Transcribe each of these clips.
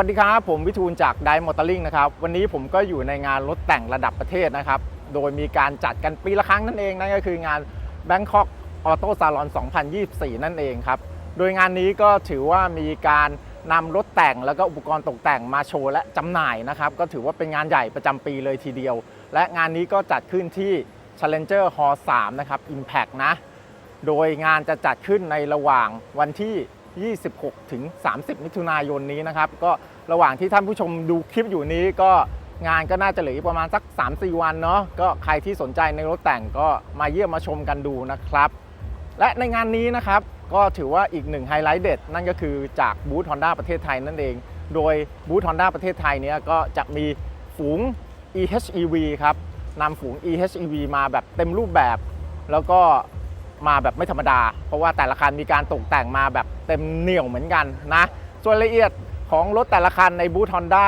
สวัสดีครับ ผมวิทูลจากไดมอเตอร์ลิงนะครับ วันนี้ผมก็อยู่ในงานรถแต่งระดับประเทศนะครับ โดยมีการจัดกันปีละครั้งนั่นเอง นั่นก็คืองาน Bangkok Auto Salon 2024 นั่นเองครับ โดยงานนี้ก็ถือว่ามีการนำรถแต่งแล้วก็อุปกรณ์ตกแต่งมาโชว์และจำหน่ายนะครับ ก็ถือว่าเป็นงานใหญ่ประจำปีเลยทีเดียว และงานนี้ก็จัดขึ้นที่ Challenger Hall 3 นะครับ Impact นะ โดยงานจะจัดขึ้นในระหว่างวันที่ 26 ถึง 30 มิถุนายนนี้นะครับ ก็ระหว่างที่ท่านผู้ชมดูคลิปอยู่นี้ก็งานก็น่าจะเหลืออีกประมาณสัก 3-4 วันเนาะก็ใครที่สนใจในรถแต่งก็มาเยี่ยมมาชมกันดูนะครับ และในงานนี้นะครับก็ถือว่าอีกหนึ่งไฮไลท์เด็ด นั่นก็คือจากบูธ Honda ประเทศไทยนั่นเอง โดยบูธ Honda ประเทศไทยเนี้ยก็จะมีฝูง EHEV ครับนำฝูง EHEV มาแบบเต็มรูปแบบ แล้วก็ มาแบบไม่ธรรมดา เพราะว่าแต่ละคันมีการตกแต่งมาแบบเต็มเหนี่ยวเหมือนกันนะส่วนละเอียดของรถแต่ละคันในบูธ Honda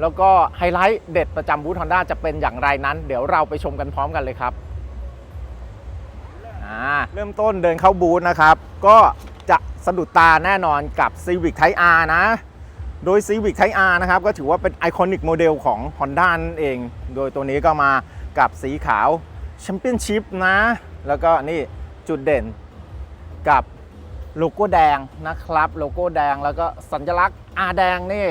แล้วก็ไฮไลท์เด็ดประจำบูธ Honda จะเป็นอย่างไรนั้น เดี๋ยวเราไปชมกันพร้อมกันเลยครับอ่าเริ่มต้นเดินเข้าบูธนะครับ ก็จะสะดุดตาแน่นอนกับ Civic Type R นะ โดย Civic Type R นะครับ ก็ถือว่าเป็นไอคอนิกโมเดลของ Honda นั่นเอง โดยตัวนี้ก็มากับสีขาว Championship นะ แล้วก็นี่ จุดเด่นกับโลโก้แดงนะครับ โลโก้แดงแล้วก็สัญลักษณ์ R แดงนี่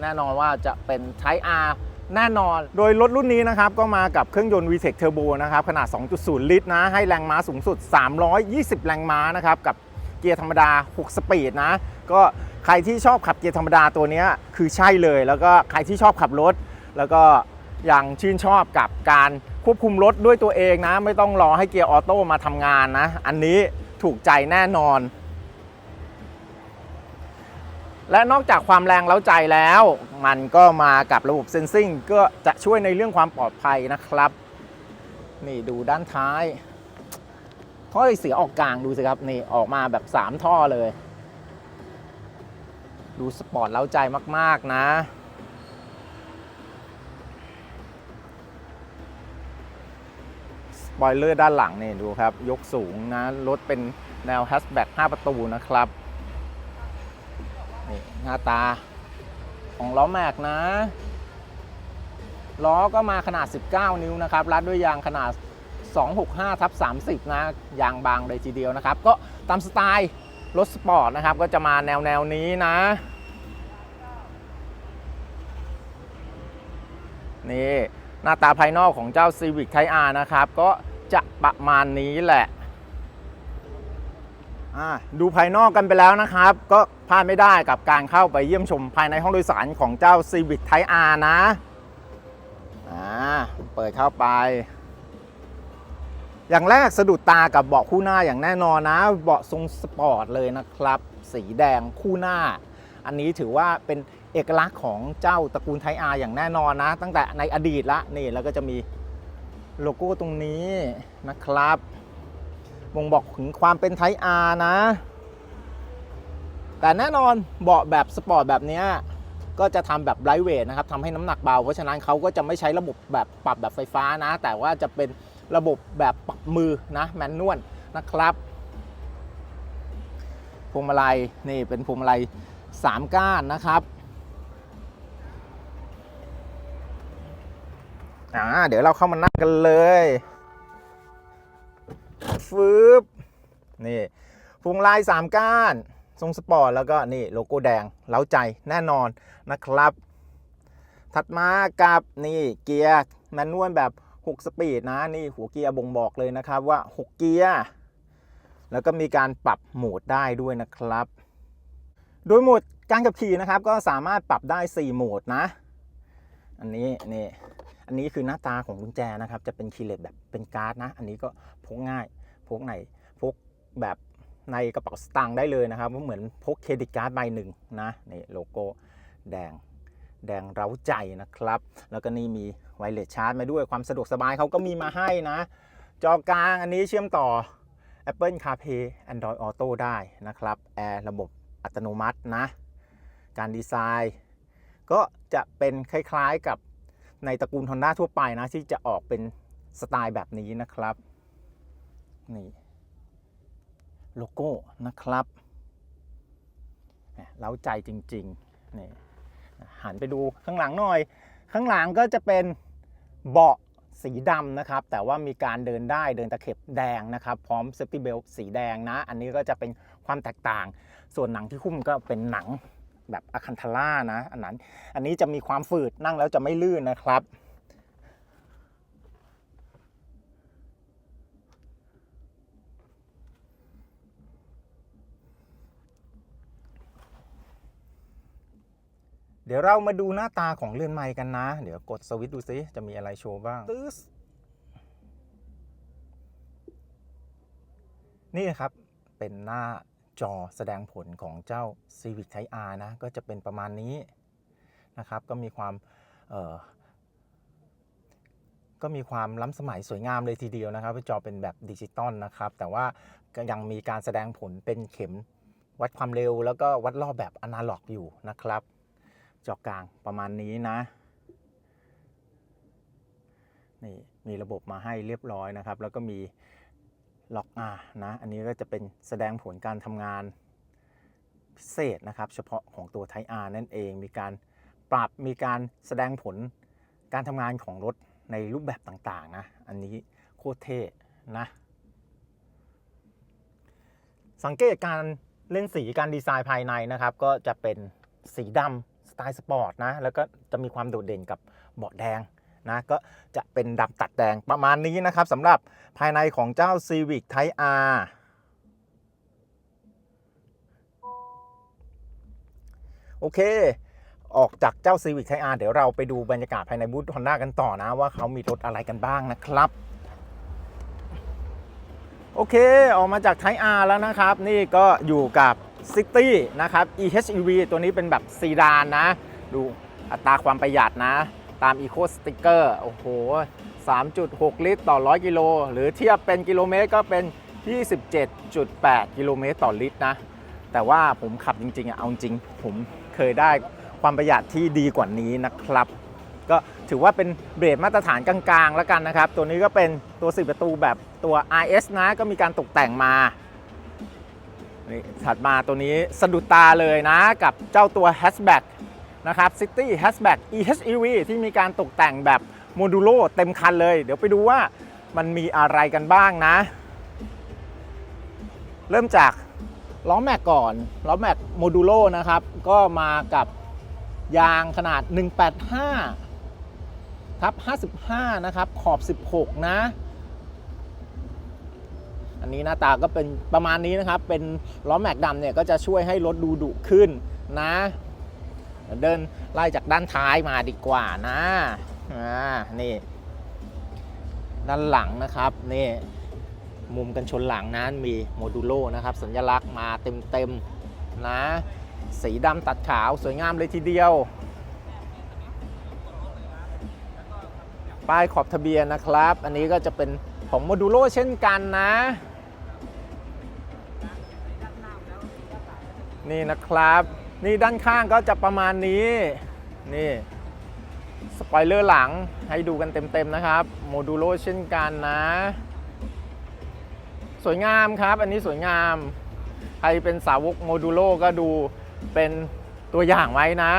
แน่นอนว่าจะเป็น Type R แน่นอน โดยรถรุ่นนี้นะครับ ก็มากับเครื่องยนต์ VTEC Turbo นะครับ ขนาด 2.0 ลิตรนะ ให้แรงม้าสูงสุด 320 แรงม้านะครับ กับเกียร์ธรรมดา 6 สปีดนะ ก็ใครที่ชอบขับเกียร์ธรรมดาตัวนี้คือใช่เลย แล้วก็ใครที่ชอบขับรถ แล้วก็ยังชื่นชอบกับการ ควบคุมรถด้วยตัวเองนะ ไม่ต้องรอให้เกียร์ออโต้มาทำงานนะ อันนี้ถูกใจแน่นอน และนอกจากความแรงเล้าใจแล้ว มันก็มากับระบบเซนซิงก็จะช่วยในเรื่องความปลอดภัยนะครับ นี่ดูด้านท้ายท่อไอเสียออกกลางดูสิครับนี่ออกมาแบบ 3 ท่อเลย ดูสปอร์ตเล้าใจมาก ๆ นะ สปอยเลอร์ด้านหลังนี่ดูครับ ยกสูงนะ รถเป็นแนวแฮชแบ็ก5ประตูนะครับนี่หน้าตาของล้อแม็กนะ ล้อก็มาขนาด 19 นิ้วนะครับ รัดด้วยยางขนาด 265ทับ30 นะ ยางบางเลยทีเดียวนะครับ ก็ตามสไตล์รถสปอร์ตนะครับ ก็จะมาแนวแนวนี้นะ นี่ หน้าตาภายนอกของเจ้า Civic Type R นะครับ ก็ จะประมาณนี้แหละดูภายนอกกันไปแล้วนะครับ ก็พลาดไม่ได้กับการเข้าไปเยี่ยมชมภายในห้องโดยสารของเจ้า Civic Type R นะเปิดเข้าไป อย่างแรกสะดุดตากับเบาะคู่หน้าอย่างแน่นอนนะ เบาะทรงสปอร์ตเลยนะครับ สีแดงคู่หน้า อันนี้ถือว่าเป็นเอกลักษณ์ของเจ้าตระกูลไทอาร์อย่างแน่นอนนะ ตั้งแต่ในอดีตละนี่แล้วก็จะมี โลโก้ตรงนี้นะครับบ่งบอกถึงความเป็นไทอาร์นะ แต่แน่นอนเบาะแบบสปอร์ตแบบนี้ก็จะทำแบบไลท์เวทนะครับทำให้น้ำหนักเบา เพราะฉะนั้นเขาก็จะไม่ใช้ระบบแบบปรับแบบไฟฟ้านะ แต่ว่าจะเป็นระบบแบบปรับมือนะแมนนวลนะครับพวงมาลัยนี่เป็นพวงมาลัย3 ก้านนะครับ อ่าเดี๋ยวเราเข้ามานั่งกันเลยฟืบนี่พวงมาลัย3ก้าน ทรงสปอร์ตแล้วก็นี่โลโก้แดงเล้าใจแน่นอนนะครับ ถัดมากับนี่เกียร์แมนนวลแบบ 6 สปีดนะนี่หัวเกียร์บ่งบอกเลยนะครับว่า 6 เกียร์ แล้วก็มีการปรับโหมดได้ด้วยนะครับ โดยโหมดการขับขี่นะครับก็สามารถปรับได้ 4 โหมดนะ อันนี้นี่ อันนี้คือหน้าตาของกุญแจนะครับ จะเป็นคีย์เลสแบบเป็นการ์ดนะ อันนี้ก็พกง่าย พกไหนพกแบบในกระเป๋าสตางค์ได้เลยนะครับเหมือนพกเครดิตการ์ดใบหนึ่งนะนี่โลโก้แดงแดงเร้าใจนะครับ แล้วก็นี่มีไวเลสชาร์จมาด้วยความสะดวกสบายเขาก็มีมาให้นะ จอกลางอันนี้เชื่อมต่อ Apple CarPlay Android Auto ได้นะครับแอร์ระบบอัตโนมัตินะ การดีไซน์ ก็จะเป็นคล้ายๆกับ ในตระกูล Honda ทั่วไปนะ ที่จะออกเป็นสไตล์แบบนี้นะครับ นี่โลโก้นะครับเล้าใจจริงๆนี่หันไปดูข้างหลังหน่อย ข้างหลังก็จะเป็นเบาะสีดำนะครับ แต่ว่ามีการเดินได้เดินตะเข็บแดงนะครับ พร้อมเซฟตี้เบลสีแดงนะ อันนี้ก็จะเป็นความแตกต่าง ส่วนหนังที่หุ้มก็เป็นหนัง แบบอะคันทาร่านะอันนั้น อันนี้จะมีความฝืดนั่งแล้วจะไม่ลื่นนะครับ เดี๋ยวเรามาดูหน้าตาของเรือนไม้กันนะ เดี๋ยวกดสวิตช์ดูซิจะมีอะไรโชว์บ้างตึ๊สนี่ครับเป็นหน้า จอแสดงผลของเจ้า Civic Type R นะ ก็จะเป็นประมาณนี้นะครับ ก็มีความก็มีความล้ำสมัยสวยงามเลยทีเดียวนะครับจอเป็นแบบดิจิตอลนะครับ แต่ว่ายังมีการแสดงผลเป็นเข็มวัดความเร็ว แล้วก็วัดรอบแบบอนาล็อกอยู่นะครับ จอกลางประมาณนี้นะนี่มีระบบมาให้เรียบร้อยนะครับ แล้วก็มี ล็อกอานะอันนี้ก็จะเป็นแสดงผลการทำงานพิเศษนะครับ เฉพาะของตัว Type R นั่นเองมีการปรับมีการแสดงผลการทำงานของรถในรูปแบบต่างๆนะอันนี้โคตรเท่นะสังเกตการเล่นสีการดีไซน์ภายในนะครับ ก็จะเป็นสีดำสไตล์สปอร์ตนะแล้วก็จะมีความโดดเด่นกับเบาะแดง นะก็จะเป็นดำตัดแดงประมาณนี้นะครับสำหรับภายในของเจ้า Civic Type R โอเค ออกจากเจ้า Civic Type R เดี๋ยวเราไปดูบรรยากาศภายในบูธ Honda กันต่อนะ ว่าเขามีรถอะไรกันบ้างนะครับโอเค ออกมาจาก Type R แล้วนะครับ นี่ก็อยู่กับ City นะครับ EHEV ตัวนี้เป็นแบบซีดานนะ ดูอัตราความประหยัดนะ ตาม Eco Sticker โอ้โห 3.6 ลิตรต่อ 100 กิโล หรือเทียบเป็นกิโลเมตรก็เป็น 27.8 กิโลเมตรต่อลิตรนะ แต่ว่าผมขับจริงๆอะเอาจริง ผมเคยได้ความประหยัดที่ดีกว่านี้นะครับ ก็ถือว่าเป็นเบรดมาตรฐานกลางๆ แล้วกันนะครับ ตัวนี้ก็เป็นตัว4ประตูแบบตัว RS นะก็มีการตกแต่งมานี่ถัดมาตัวนี้สะดุดตาเลยนะกับเจ้าตัว hatchback นะครับ City hatchback EHEV ที่มีการตกแต่งแบบโมดูโลเต็มคันเลย เดี๋ยวไปดูว่ามันมีอะไรกันบ้างนะ เริ่มจากล้อแม็กก่อน ล้อแม็กโมดูโลนะครับ ก็มากับยางขนาด 185ทับ55 นะครับ ขอบ 16 นะ อันนี้หน้าตาก็เป็นประมาณนี้นะครับ เป็นล้อแม็กดำเนี่ยก็จะช่วยให้รถดูดุขึ้นนะ เดินไล่จากด้านท้ายมาดีกว่านะอ่านี่ ด้านหลังนะครับนี่มุมกันชนหลังนั้นมีโมดูโลนะครับ สัญลักษณ์มาเต็มๆนะ สีดำตัดขาวสวยงามเลยทีเดียว ป้ายขอบทะเบียนนะครับ อันนี้ก็จะเป็นของโมดูโลเช่นกันนะ นี่นะครับ นี่ด้านข้างก็จะประมาณนี้ นี่สปอยเลอร์หลังให้ดูกันเต็มๆนะครับ โมดูโลเช่นกันนะ สวยงามครับ อันนี้สวยงาม ใครเป็นสาวกโมดูโลก็ดูเป็นตัวอย่างไว้นะ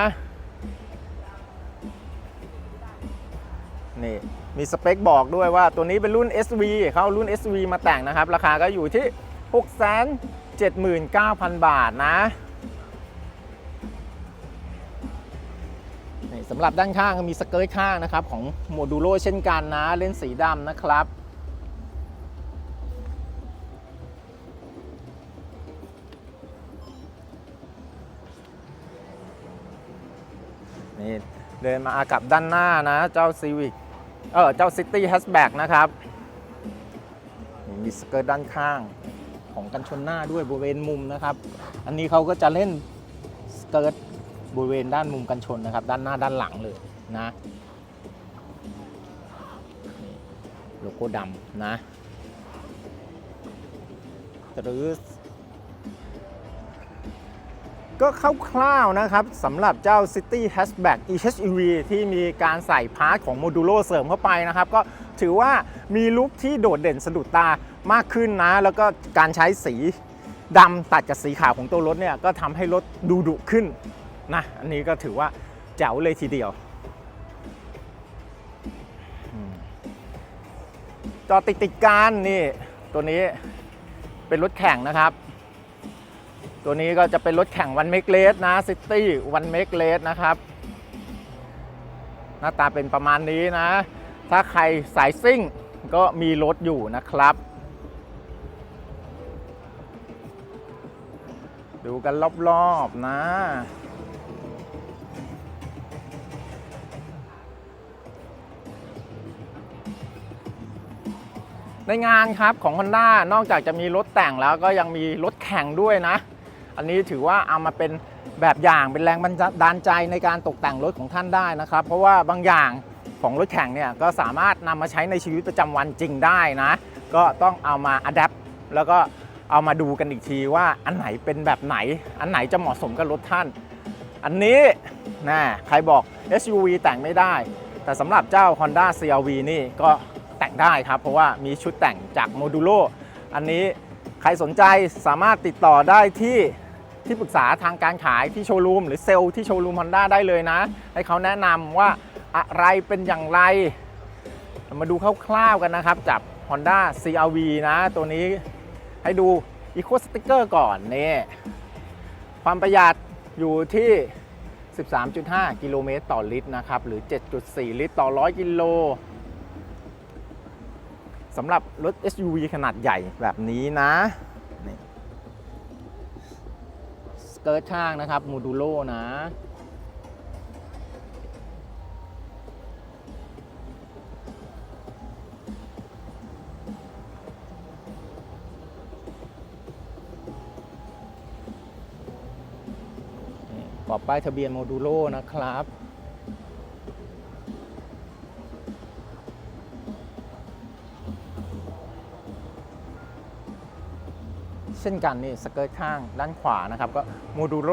นี่ มีสเปคบอกด้วยว่าตัวนี้เป็นรุ่น SV เขาเอารุ่น SV มาแต่งนะครับ ราคาก็อยู่ที่ 679,000 บาทนะ สำหรับด้านข้างก็มีสเกิร์ตข้างนะครับ ของโมดูโลเช่นกันนะ เล่นสีดำนะครับ นี่ เดินมากับด้านหน้านะ เจ้า Civic เออเจ้า City Hatchback นะครับ มีสเกิร์ตด้านข้างของกันชนหน้าด้วยบริเวณมุมนะครับ อันนี้เขาก็จะเล่นสเกิร์ต บริเวณด้านมุมกันชนนะครับ ด้านหน้าด้านหลังเลยนะโลโก้ดำนะหรือก็คร่าวๆนะครับสำหรับเจ้า City Hatchback EHEV ที่มีการใส่พาร์ทของโมดูโลเสริมเข้าไปนะครับ ก็ถือว่ามีลุคที่โดดเด่นสะดุดตามากขึ้นนะ แล้วก็การใช้สีดำตัดกับสีขาวของตัวรถเนี่ย ก็ทำให้รถดูดุขึ้น นะอันนี้ก็ถือว่าแจ๋วเลยทีเดียวจอติดติดกันนี่ตัวนี้เป็นรถแข่งนะครับ ตัวนี้ก็จะเป็นรถแข่งวันเมกเลสนะซิตี้วันเมกเลสนะครับ หน้าตาเป็นประมาณนี้นะ ถ้าใครสายซิ่งก็มีรถอยู่นะครับ ดูกันรอบๆนะ ในงานครับของ Honda นอกจากจะมีรถแต่งแล้วก็ยังมีรถแข่งด้วยนะ อันนี้ถือว่าเอามาเป็นแบบอย่างเป็นแรงบันดาลใจในการตกแต่งรถของท่านได้นะครับ เพราะว่าบางอย่างของรถแข่งเนี่ยก็สามารถนำมาใช้ในชีวิตประจำวันจริงได้นะ ก็ต้องเอามาอัดแอปแล้วก็เอามาดูกันอีกทีว่าอันไหนเป็นแบบไหน อันไหนจะเหมาะสมกับรถท่าน อันนี้นะใครบอก SUV แต่งไม่ได้ แต่สำหรับเจ้า Honda CRV นี่ก็ ได้ครับ เพราะว่ามีชุดแต่งจากโมดูโลอันนี้ใครสนใจสามารถติดต่อได้ที่ที่ปรึกษาทางการขายที่โชว์รูมหรือเซลล์ที่โชว์รูม Honda ได้เลยนะ ให้เขาแนะนำว่าอะไรเป็นอย่างไร มาดูคร่าวๆกันนะครับจาก Honda CRV นะ ตัวนี้ให้ดู Eco Sticker ก่อนนี่ความประหยัดอยู่ที่ 13.5 กิโลเมตรต่อลิตรนะครับ หรือ 7.4 ลิตรต่อ 100 กิโล สำหรับรถ SUV ขนาดใหญ่แบบนี้นะนสเกิร์ตข้างนะครับโมดูโลนะปอบป้ายทะเบียนโมดูโลนะครับ เช่นกันนี่สเกิร์ตข้างด้านขวานะครับ ก็โมดูโล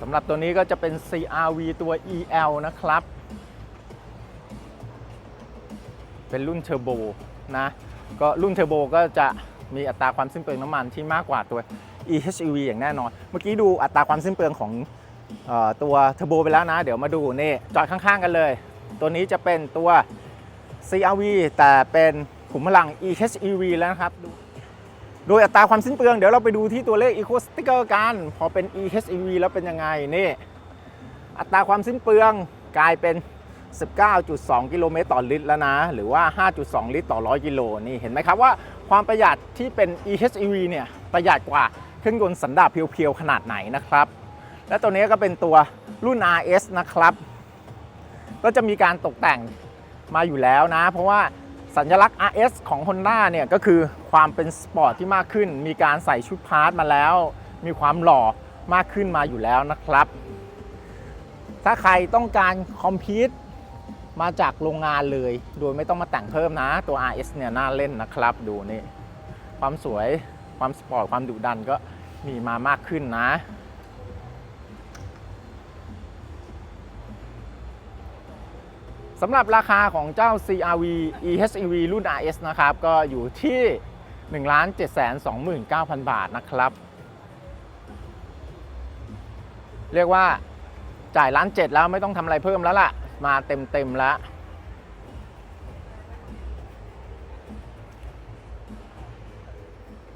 สำหรับตัวนี้ก็จะเป็น CRV ตัว EL นะครับ เป็นรุ่นเทอร์โบนะ ก็รุ่นเทอร์โบก็จะมีอัตราความสิ้นเปลืองน้ำมันที่มากกว่าตัว EHEV อย่างแน่นอน เมื่อกี้ดูอัตราความสิ้นเปลืองของออตัวเทอร์โบไปแล้วนะ เดี๋ยวมาดูนี่จอดข้างๆกันเลย ตัวนี้จะเป็นตัว CRV แต่เป็น ขุมพลัง EHEV แล้วนะครับ โดยอัตราความสิ้นเปลือง เดี๋ยวเราไปดูที่ตัวเลข Eco Sticker กัน พอเป็น EHEV แล้วเป็นยังไง นี่ อัตราความสิ้นเปลืองกลายเป็น 19.2 กิโลเมตรต่อลิตรแล้วนะ หรือว่า 5.2 ลิตรต่อ 100 กิโล นี่เห็นไหมครับว่าความประหยัดที่เป็น EHEV เนี่ย ประหยัดกว่าเครื่องยนต์สันดาปเพียวๆ ขนาดไหนนะครับ และตัวนี้ก็เป็นตัวรุ่น RS นะครับ ก็จะมีการตกแต่งมาอยู่แล้วนะ เพราะว่า สัญลักษณ์ RS ของ Honda เนี่ยก็คือความเป็นสปอร์ตที่มากขึ้น มีการใส่ชุดพาร์ทมาแล้ว มีความหล่อมากขึ้นมาอยู่แล้วนะครับ ถ้าใครต้องการคอมพิวต์มาจากโรงงานเลย โดยไม่ต้องมาแต่งเพิ่มนะ ตัว RS เนี่ยน่าเล่นนะครับ ดูนี่ ความสวย ความสปอร์ต ความดุดันก็มีมามากขึ้นนะ สำหรับราคาของเจ้า CRV EHEV รุ่น RS นะครับ ก็อยู่ที่ 1 7 2 9 0 0 0 บาทนะครับ เรียกว่าจ่ายล้านเจ็ดแล้วไม่ต้องทำอะไรเพิ่มแล้วล่ะ มาเต็มเต็มแล้ว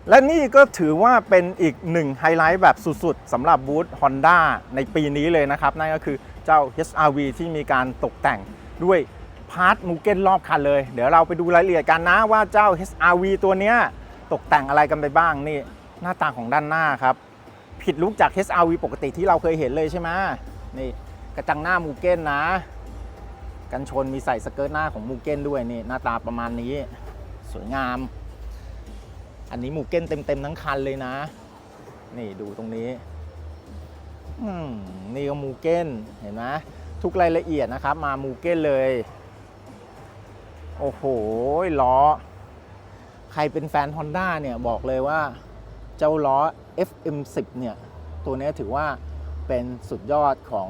และนี่ก็ถือว่าเป็นอีกหนึ่งไฮไลท์แบบสุดๆสำหรับบูธ Honda ในปีนี้เลยนะครับ นั่นก็คือเจ้า HRV ที่มีการตกแต่ง ด้วยพาร์ทมูเก้นรอบคันเลย เดี๋ยวเราไปดูรายละเอียดกันนะว่าเจ้า HRV ตัวเนี้ยตกแต่งอะไรกันไปบ้างนี่หน้าตาของด้านหน้าครับ ผิดลุกจาก HRV ปกติที่เราเคยเห็นเลยใช่ไหมนี่กระจังหน้ามูเก้นนะ กันชนมีใส่สเกิร์ตหน้าของมูเก้นด้วยนี่หน้าตาประมาณนี้ สวยงาม อันนี้มูเก้นเต็มๆทั้งคันเลยนะ นี่ดูตรงนี้อืมนี่ก็มูเก้นเห็นไหม ทุกรายละเอียดนะครับ มามูเก้นเลย โอ้โห ล้อ ใครเป็นแฟน Honda เนี่ยบอกเลยว่าเจ้าล้อ FM10 เนี่ย ตัวนี้ถือว่าเป็นสุดยอดของ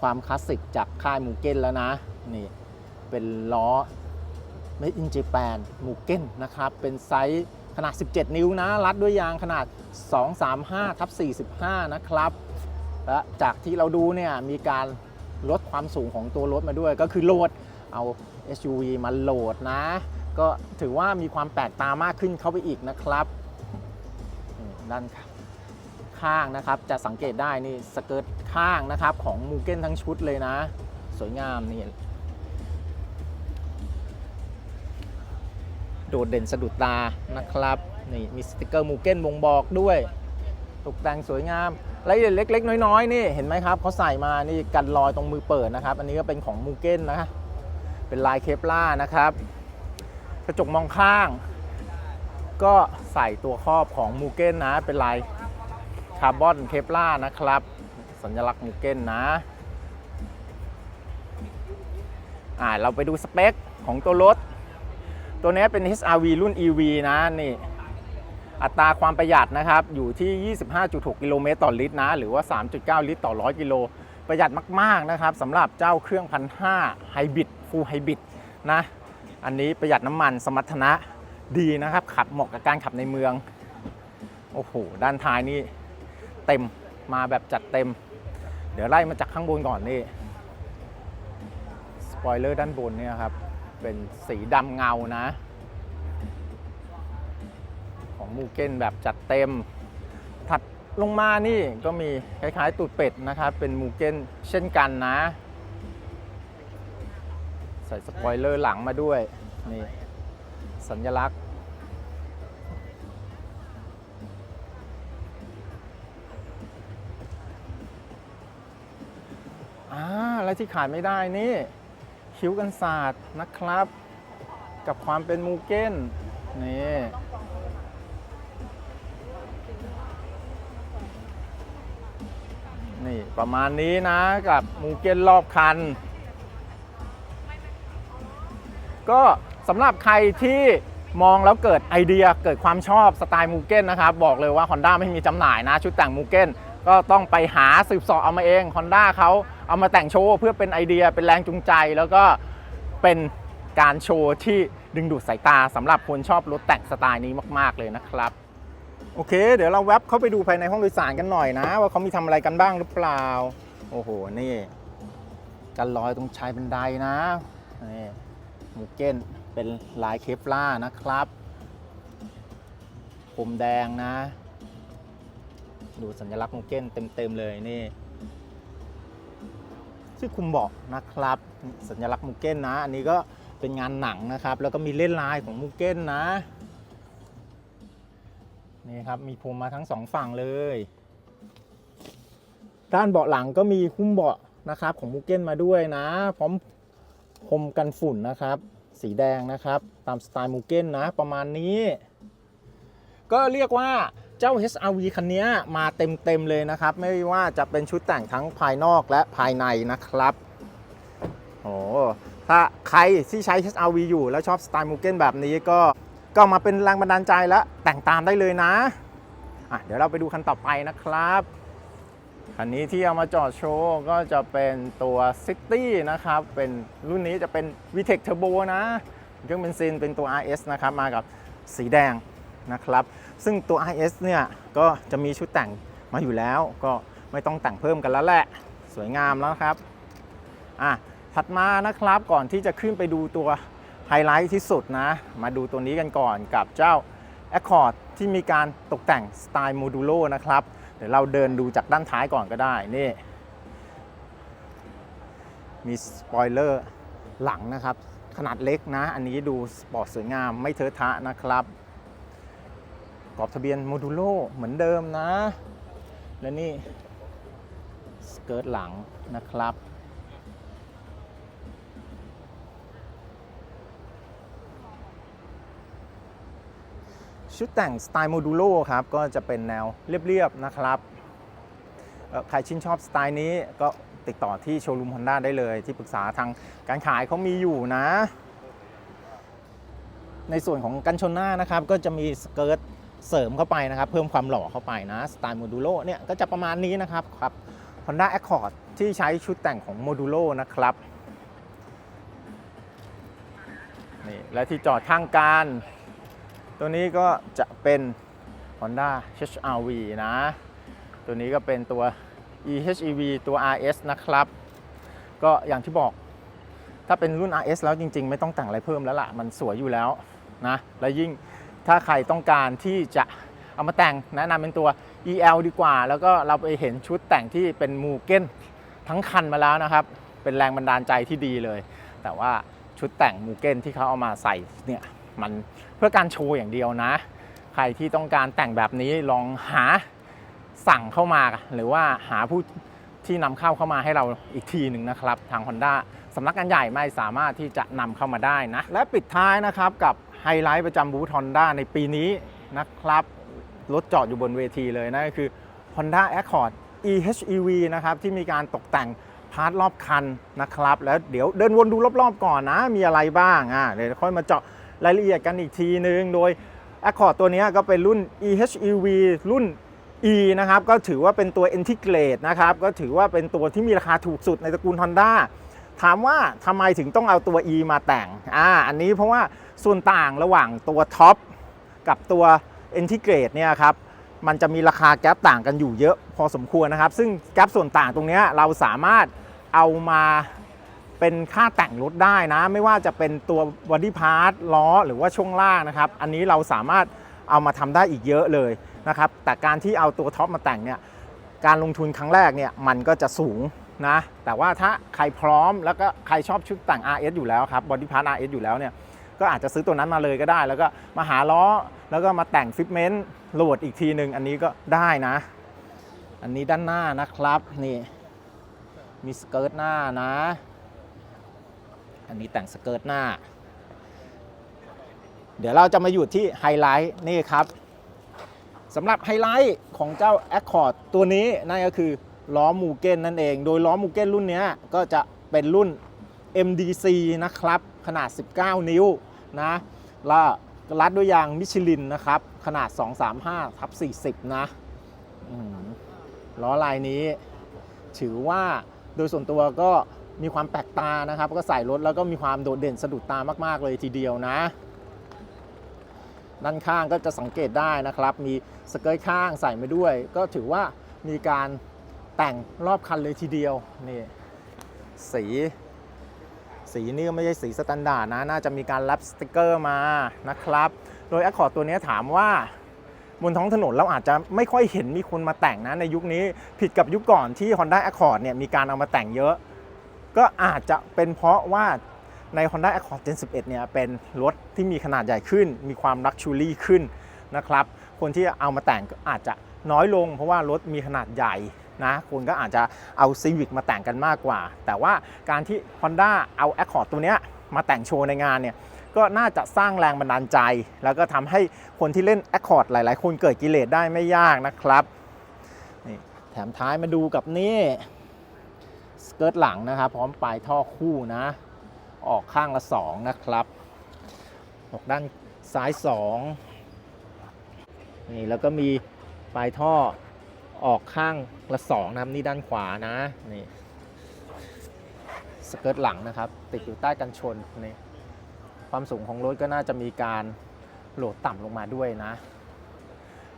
ความคลาสสิกจากค่ายมูเก้นแล้วนะ นี่เป็นล้อ Made in Japan มูเก้นนะครับ เป็นไซส์ขนาด 17 นิ้วนะ รัดด้วยยางขนาด 235ทับ45 นะครับ และจากที่เราดูเนี่ยมีการ ลดความสูงของตัวรถมาด้วย ก็คือโหลดเอา SUV มาโหลดนะ ก็ถือว่ามีความแปลกตามากขึ้นเข้าไปอีกนะครับด้านข้างนะครับจะสังเกตได้นี่สเกิร์ตข้างนะครับของมูเก้นทั้งชุดเลยนะ สวยงามนี่โดดเด่นสะดุดตานะครับนี่มีสติกเกอร์มูเก้นบ่งบอกด้วย ตกแต่งสวยงามรายละเอียดเล็ก ๆ น้อยๆนี่เห็นไหมครับเขาใส่มานี่กันรอยตรงมือเปิดนะครับ อันนี้ก็เป็นของมูเก้นนะเป็นลายเคปล่านะครับ กระจกมองข้าง ก็ใส่ตัวครอบของมูเก้นนะ เป็นลายคาร์บอนเคปล่านะครับ สัญลักษณ์มูเก้นนะอ่าเราไปดูสเปคของตัวรถ ตัวนี้เป็น HRV รุ่น EV นะนี่ อัตราความประหยัดนะครับอยู่ที่ 25.6 กิโลเมตรต่อลิตรนะ หรือว่า 3.9 ลิตรต่อ 100 กิโล ประหยัดมาก ๆ นะครับสำหรับเจ้าเครื่องพันห้าไฮบริดฟูลไฮบริดนะ อันนี้ประหยัดน้ำมันสมรรถนะดีนะครับ ขับเหมาะกับการขับในเมือง โอ้โห ด้านท้ายนี่เต็มมาแบบจัดเต็ม เดี๋ยวไล่มาจากข้างบนก่อนนี่สปอยเลอร์ด้านบนเนี่ยครับ เป็นสีดำเงานะ ของมูเก้นแบบจัดเต็ม ถัดลงมานี่ก็มีคล้ายๆตูดเป็ดนะครับ เป็นมูเก้นเช่นกันนะ ใส่สปอยเลอร์หลังมาด้วย นี่ สัญลักษณ์ อ่า และที่ขาดไม่ได้นี่ คิ้วกันศาสตร์นะครับ กับความเป็นมูเก้น นี่ ประมาณนี้นะกับมูเก้นรอบคัน ก็สำหรับใครที่มองแล้วเกิดไอเดียเกิดความชอบสไตล์มูเก้นนะครับ บอกเลยว่า Honda ไม่มีจำหน่ายนะ ชุดแต่งมูเก้นก็ต้องไปหาสืบสอบเอามาเอง Honda เขาเอามาแต่งโชว์เพื่อเป็นไอเดียเป็นแรงจูงใจ แล้วก็เป็นการโชว์ที่ดึงดูดสายตาสำหรับคนชอบรถแต่งสไตล์นี้มาก ๆ เลยนะครับ โอเค เดี๋ยวเราแวบเข้าไปดูภายในห้องโดยสารกันหน่อยนะ ว่าเขามีทำอะไรกันบ้างหรือเปล่า โอ้โห นี่กันลอยตรงชายบันไดนะนี่มูเก้นเป็นลายเคปล่านะครับผมแดงนะ ดูสัญลักษณ์มูเก้นเต็มๆเลยนี่ชื่อคุมบอกนะครับ สัญลักษณ์มูเก้นนะ อันนี้ก็เป็นงานหนังนะครับ แล้วก็มีเล่นลายของมูเก้นนะ นี่ครับมีพรมมาทั้งสองฝั่งเลย ด้านเบาะหลังก็มีหุ้มเบาะนะครับของมูเก้นมาด้วยนะ พร้อมพรมกันฝุ่นนะครับ สีแดงนะครับ ตามสไตล์มูเก้นนะ ประมาณนี้ ก็เรียกว่าเจ้า HRV คันนี้มาเต็มๆเลยนะครับ ไม่ว่าจะเป็นชุดแต่งทั้งภายนอกและภายในนะครับโอ้ถ้าใครที่ใช้ HRV อยู่แล้วชอบสไตล์มูเก้นแบบนี้ก็ ก็มาเป็นแรงบันดาลใจและแต่งตามได้เลยนะะเดี๋ยวเราไปดูคันต่อไปนะครับ คันนี้ที่เอามาจอดโชว์ก็จะเป็นตัว City นะครับ เป็นรุ่นนี้จะเป็น VTEC Turbo นะ เครื่องเบนซินเป็นตัว RS นะครับ มากับสีแดงนะครับ ซึ่งตัว RS เนี่ยก็จะมีชุดแต่งมาอยู่แล้ว ก็ไม่ต้องแต่งเพิ่มกันแล้วแหละ สวยงามแล้วครับ อะ ถัดมานะครับ ก่อนที่จะขึ้นไปดูตัว ไฮไลท์ที่สุดนะ มาดูตัวนี้กันก่อนกับเจ้า Accord ที่มีการตกแต่งสไตล์โมดูโลนะครับ เดี๋ยวเราเดินดูจากด้านท้ายก่อนก็ได้ นี่ มีสปอยเลอร์หลังนะครับ ขนาดเล็กนะ อันนี้ดูสปอร์ตสวยงามไม่เทอะทะนะครับกรอบทะเบียนโมดูโลเหมือนเดิมนะ และนี่ สเกิร์ตหลังนะครับ ชุดแต่งสไตล์โมดูโลครับ ก็จะเป็นแนวเรียบๆนะครับ ใครชื่นชอบสไตล์นี้ก็ติดต่อที่โชว์รูม Honda ได้เลย ที่ปรึกษาทางการขายเขามีอยู่นะ ในส่วนของกันชนหน้านะครับ ก็จะมีสเกิร์ตเสริมเข้าไปนะครับ เพิ่มความหล่อเข้าไปนะสไตล์โมดูโลเนี่ยก็จะประมาณนี้นะครับครับ Honda Accord ที่ใช้ชุดแต่งของโมดูโลนะครับนี่และที่จอดข้างกัน ตัวนี้ก็จะเป็น Honda HRV นะ ตัวนี้ก็เป็นตัว eHEV ตัว RS นะครับ ก็อย่างที่บอก ถ้าเป็นรุ่น RS แล้วจริง ๆ ไม่ต้องแต่งอะไรเพิ่มแล้วล่ะ มันสวยอยู่แล้วนะ แล้วยิ่งถ้าใครต้องการที่จะเอามาแต่งแนะนำเป็นตัว EL ดีกว่า แล้วก็เราไปเห็นชุดแต่งที่เป็นมูเก้นทั้งคันมาแล้วนะครับ เป็นแรงบันดาลใจที่ดีเลย แต่ว่าชุดแต่งมูเก้นที่เขาเอามาใส่เนี่ย มันเพื่อการโชว์อย่างเดียวนะ ใครที่ต้องการแต่งแบบนี้ลองหาสั่งเข้ามา หรือว่าหาผู้ที่นำเข้าเข้ามาให้เราอีกทีหนึ่งนะครับ ทาง Honda สำนักงานใหญ่ไม่สามารถที่จะนำเข้ามาได้นะ และปิดท้ายนะครับกับไฮไลท์ประจำบูธ Honda ในปีนี้นะครับ รถจอดอยู่บนเวทีเลยนั่นก็คือ Honda Accord eHEV นะครับที่มีการตกแต่งพาร์ทรอบคันนะครับ แล้วเดี๋ยวเดินวนดูรอบๆก่อนนะ มีอะไรบ้างอะเดี๋ยวค่อยมาเจาะ รายละเอียดกันอีกทีนึง โดย Accord ตัวนี้ก็เป็นรุ่น eHEV รุ่น E นะครับ ก็ถือว่าเป็นตัว Integrate นะครับ ก็ถือว่าเป็นตัวที่มีราคาถูกสุดในตระกูล Honda ถามว่าทำไมถึงต้องเอาตัว E มาแต่ง อ่า อันนี้เพราะว่าส่วนต่างระหว่างตัวท็อปกับตัว Integrate เนี่ยครับ มันจะมีราคาแก๊ปต่างกันอยู่เยอะพอสมควรนะครับ ซึ่งแก๊ปส่วนต่างตรงนี้เราสามารถเอามา เป็นค่าแต่งรถได้นะ ไม่ว่าจะเป็นตัวบอดี้พาร์ทล้อหรือว่าช่วงล่างนะครับ อันนี้เราสามารถเอามาทำได้อีกเยอะเลยนะครับ แต่การที่เอาตัวท็อปมาแต่งเนี่ย การลงทุนครั้งแรกเนี่ยมันก็จะสูงนะ แต่ว่าถ้าใครพร้อมแล้วก็ใครชอบชุดแต่ง RS อยู่แล้วครับบอดี้พาร์ท RS อยู่แล้วเนี่ย ก็อาจจะซื้อตัวนั้นมาเลยก็ได้ แล้วก็มาหาล้อแล้วก็มาแต่งฟิตเมนต์โหลดอีกทีหนึ่งอันนี้ก็ได้นะ อันนี้ด้านหน้านะครับนี่มีสเกิร์ตหน้านะ อันนี้แต่งสเกิร์ตหน้า เดี๋ยวเราจะมาอยู่ที่ไฮไลท์นี่ครับสำหรับไฮไลท์ของเจ้า Accord ตัวนี้นั่นก็คือล้อมูเก้นนั่นเอง โดยล้อมูเก้นรุ่นนี้ก็จะเป็นรุ่น MDC นะครับ ขนาด 19 นิ้วนะแล้วรัดด้วยยางมิชลินนะครับ ขนาด 235ทับ40 นะล้อลายนี้ ถือว่าโดยส่วนตัวก็ มีความแปลกตานะครับ ก็ใส่รถแล้วก็มีความโดดเด่นสะดุดตามาก ๆ เลยทีเดียวนะด้านข้างก็จะสังเกตได้นะครับ มีสเกิร์ตข้างใส่มาด้วย ก็ถือว่ามีการแต่งรอบคันเลยทีเดียวนี่สี สีนี่ไม่ใช่สีสแตนดาร์ดนะ น่าจะมีการแรปสติกเกอร์มานะครับ โดย Accord ตัวนี้ถามว่าบนท้องถนนเราอาจจะไม่ค่อยเห็นมีคนมาแต่งนะในยุคนี้ผิดกับยุคก่อนที่ Honda Accord เนี่ยมีการเอามาแต่งเยอะ ก็อาจจะเป็นเพราะว่าใน Honda Accord Gen 11 เนี่ยเป็นรถที่มีขนาดใหญ่ขึ้น มีความลักชูรี่ขึ้นนะครับ คนที่เอามาแต่งก็อาจจะน้อยลง เพราะว่ารถมีขนาดใหญ่นะคนก็อาจจะเอา Civic มาแต่งกันมากกว่า แต่ว่าการที่ Honda เอา Accord ตัวเนี้ยมาแต่งโชว์ในงานเนี่ยก็น่าจะสร้างแรงบันดาลใจ แล้วก็ทำให้คนที่เล่น Accord หลาย ๆ คนเกิดกิเลสได้ไม่ยากนะครับนี่แถมท้ายมาดูกับนี่ สเกิร์ตหลังนะครับ พร้อมปลายท่อคู่นะ ออกข้างละ 2 นะครับออกด้านซ้าย 2 นี่แล้วก็มีปลายท่อออกข้างละ 2 นะครับ นี่ด้านขวานะ นี่สเกิร์ตหลังนะครับ ติดอยู่ใต้กันชนนี่ความสูงของรถก็น่าจะมีการโหลดต่ำลงมาด้วยนะ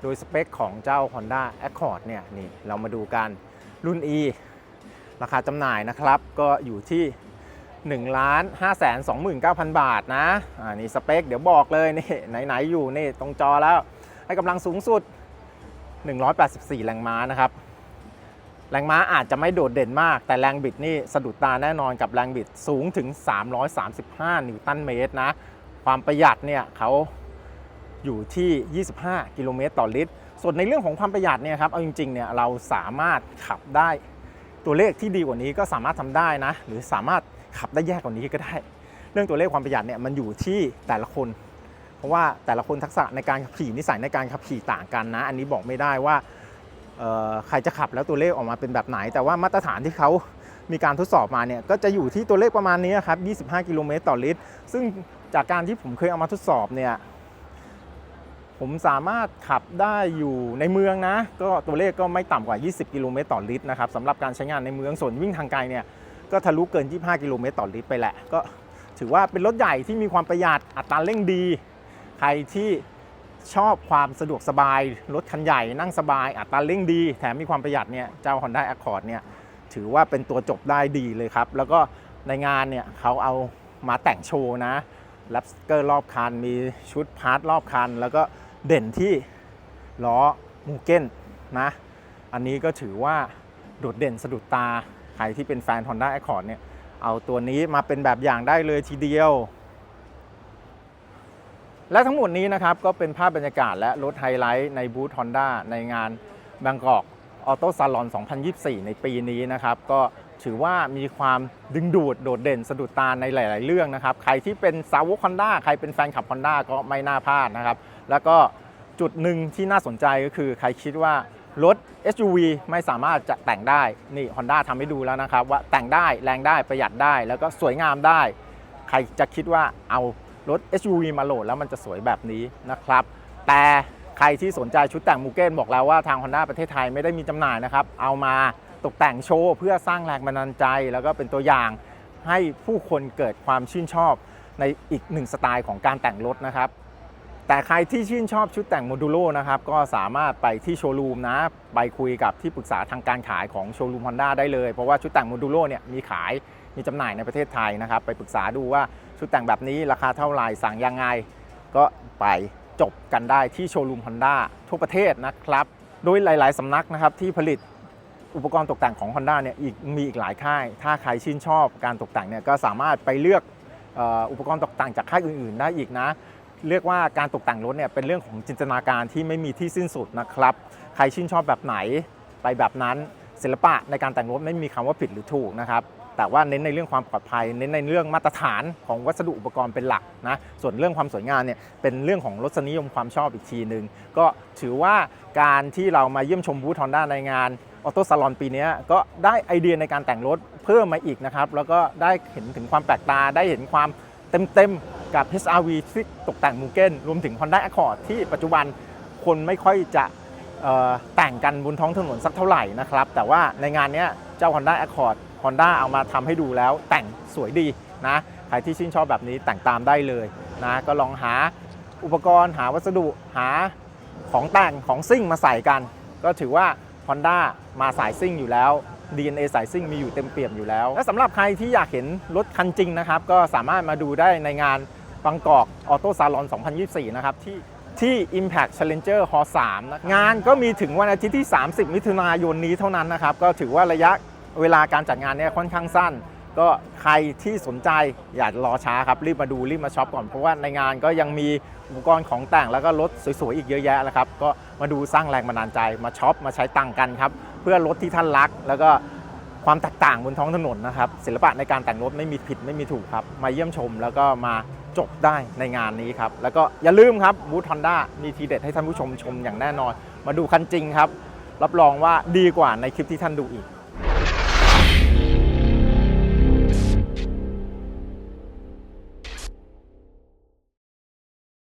โดยสเปคของเจ้า Honda Accord เนี่ยนี่เรามาดูกันรุ่น E ราคาจำหน่ายนะครับก็อยู่ที่ 1 5 2 9 0 0 0 บาทนะอ่านี่สเปค เดี๋ยวบอกเลยนี่ไหนๆอยู่นี่ตรงจอแล้ว ให้กำลังสูงสุด 184 แรงม้านะครับ แรงม้าอาจจะไม่โดดเด่นมาก แต่แรงบิดนี่สะดุดตาแน่นอนกับแรงบิดสูงถึง 335 นิวตันเมตรนะ ความประหยัดเนี่ยเขาอยู่ที่ 25 กิโลเมตรต่อลิตร ส่วนในเรื่องของความประหยัดเนี่ยครับ เอาจริงๆ เนี่ยเราสามารถขับได้ ตัวเลขที่ดีกว่านี้ก็สามารถทำได้นะ หรือสามารถขับได้แย่กว่านี้ก็ได้ เรื่องตัวเลขความประหยัดเนี่ยมันอยู่ที่แต่ละคน เพราะว่าแต่ละคนทักษะในการขับขี่นิสัยในการขับขี่ต่างกันนะ อันนี้บอกไม่ได้ว่าใครจะขับแล้วตัวเลขออกมาเป็นแบบไหน แต่ว่ามาตรฐานที่เขามีการทดสอบมาเนี่ยก็จะอยู่ที่ตัวเลขประมาณนี้ครับ 25 กิโลเมตรต่อลิตร ซึ่งจากการที่ผมเคยเอามาทดสอบเนี่ย ผมสามารถขับได้อยู่ในเมืองนะ ก็ตัวเลขก็ไม่ต่ำกว่า 20 กิโลเมตรต่อลิตรนะครับสำหรับการใช้งานในเมืองส่วนวิ่งทางไกลเนี่ยก็ทะลุเกิน 25 กิโลเมตรต่อลิตรไปแหละ ก็ถือว่าเป็นรถใหญ่ที่มีความประหยัดอัตราเร่งดี ใครที่ชอบความสะดวกสบาย รถคันใหญ่นั่งสบาย อัตราเร่งดี แถมมีความประหยัดเนี่ยเจ้า Honda Accord เนี่ยถือว่าเป็นตัวจบได้ดีเลยครับ แล้วก็ในงานเนี่ยเขาเอามาแต่งโชว์นะแรปสเกอร์รอบคัน มีชุดพาร์ทรอบคัน แล้วก็ เด่นที่ล้อมูเก้นนะ อันนี้ก็ถือว่าโดดเด่นสะดุดตา ใครที่เป็นแฟน Honda Accord เนี่ย เอาตัวนี้มาเป็นแบบอย่างได้เลยทีเดียว และทั้งหมดนี้นะครับ ก็เป็นภาพบรรยากาศและรถไฮไลท์ในบูธ Honda ในงานบางกอกออโต้ซาลอน 2024 ในปีนี้นะครับ ก็ถือว่ามีความดึงดูดโดดเด่นสะดุดตาในหลาย ๆ เรื่องนะครับ ใครที่เป็นสาวก Honda ใครเป็นแฟนคลับ Honda ก็ไม่น่าพลาดนะครับ แล้วก็จุดหนึ่งที่น่าสนใจก็คือใครคิดว่ารถ SUV ไม่สามารถจะแต่งได้ นี่ Honda ทำให้ดูแล้วนะครับ ว่าแต่งได้แรงได้ประหยัดได้ แล้วก็สวยงามได้ ใครจะคิดว่าเอารถ SUV มาโหลดแล้วมันจะสวยแบบนี้นะครับ แต่ใครที่สนใจชุดแต่งมูเก้นบอกแล้วว่าทาง Honda ประเทศไทยไม่ได้มีจำหน่ายนะครับ เอามาตกแต่งโชว์เพื่อสร้างแรงบันดาลใจ แล้วก็เป็นตัวอย่างให้ผู้คนเกิดความชื่นชอบในอีกหนึ่งสไตล์ของการแต่งรถนะครับ แต่ใครที่ชื่นชอบชุดแต่งโมดูโลนะครับ ก็สามารถไปที่โชว์รูมนะ ไปคุยกับที่ปรึกษาทางการขายของโชว์รูมฮอนด้าได้เลย เพราะว่าชุดแต่งโมดูโลเนี่ยมีขายมีจำหน่ายในประเทศไทยนะครับ ไปปรึกษาดูว่าชุดแต่งแบบนี้ราคาเท่าไหร่สั่งยังไง ก็ไปจบกันได้ที่โชว์รูมฮอนด้าทั่วประเทศนะครับ โดยหลาย ๆสำนักนะครับที่ผลิตอุปกรณ์ตกแต่งของ Honda เนี่ยอีกมีอีกหลายค่าย ถ้าใครชื่นชอบการตกแต่งเนี่ยก็สามารถไปเลือกอุปกรณ์ตกแต่งจากค่ายอื่น ๆ ได้อีกนะ เรียกว่าการตกแต่งรถเนี่ยเป็นเรื่องของจินตนาการที่ไม่มีที่สิ้นสุดนะครับ ใครชื่นชอบแบบไหนไปแบบนั้นศิลปะในการแต่งรถไม่มีคำว่าผิดหรือถูกนะครับแต่ว่าเน้นในเรื่องความปลอดภัย เน้นในเรื่องมาตรฐานของวัสดุอุปกรณ์เป็นหลักนะส่วนเรื่องความสวยงามเนี่ยเป็นเรื่องของรสนิยมความชอบอีกทีหนึ่งก็ถือว่าการที่เรามาเยี่ยมชมบูธฮอนด้าในงานออโต้ซาลอนปีนี้ก็ได้ไอเดียในการแต่งรถเพิ่มมาอีกนะครับแล้วก็ได้เห็นถึงความแปลกตาได้เห็นความเต็ม กับ HRV ที่ตกแต่งมูเก้นรวมถึง Honda Accord ที่ปัจจุบันคนไม่ค่อยจะแต่งกันบนท้องถนนสักเท่าไหร่นะครับ แต่ว่าในงานนี้เจ้า Honda Accord Honda เอามาทำให้ดูแล้วแต่งสวยดีนะใครที่ชื่นชอบแบบนี้แต่งตามได้เลยนะก็ลองหาอุปกรณ์หาวัสดุหาของแต่งของซิ่งมาใส่กัน ก็ถือว่า Honda มาสายซิ่งอยู่แล้ว DNA สายซิ่งมีอยู่เต็มเปี่ยมอยู่แล้ว และสำหรับใครที่อยากเห็นรถคันจริงนะครับ ก็สามารถมาดูได้ในงานบางกอกออโต้ซาลอน 2024 นะครับ ที่ที่ Impact Challenger Hall 3นะงานก็มีถึงวันอาทิตย์ที่ 30 มิถุนายนนี้เท่านั้นนะครับ ก็ถือว่าระยะเวลาการจัดงานเนี่ยค่อนข้างสั้น ก็ใครที่สนใจอย่ารอช้าครับรีบมาดูรีบมาช็อปก่อนเพราะว่าในงานก็ยังมีอุปกรณ์ของแต่งแล้วก็รถสวยๆอีกเยอะแยะแล้วครับ ก็มาดูสร้างแรงบันดาลใจมาช็อปมาใช้ตังค์กันครับ เพื่อรถที่ท่านรัก แล้วก็ความแตกต่างบนท้องถนนนะครับศิลปะในการแต่งรถไม่มีผิดไม่มีถูกครับ มาเยี่ยมชมแล้วก็มาจบได้ในงานนี้ครับ แล้วก็อย่าลืมครับบูธฮอนด้ามีทีเด็ดให้ท่านผู้ชมชมอย่างแน่นอน มาดูคันจริงครับ รับรองว่าดีกว่าในคลิปที่ท่านดูอีก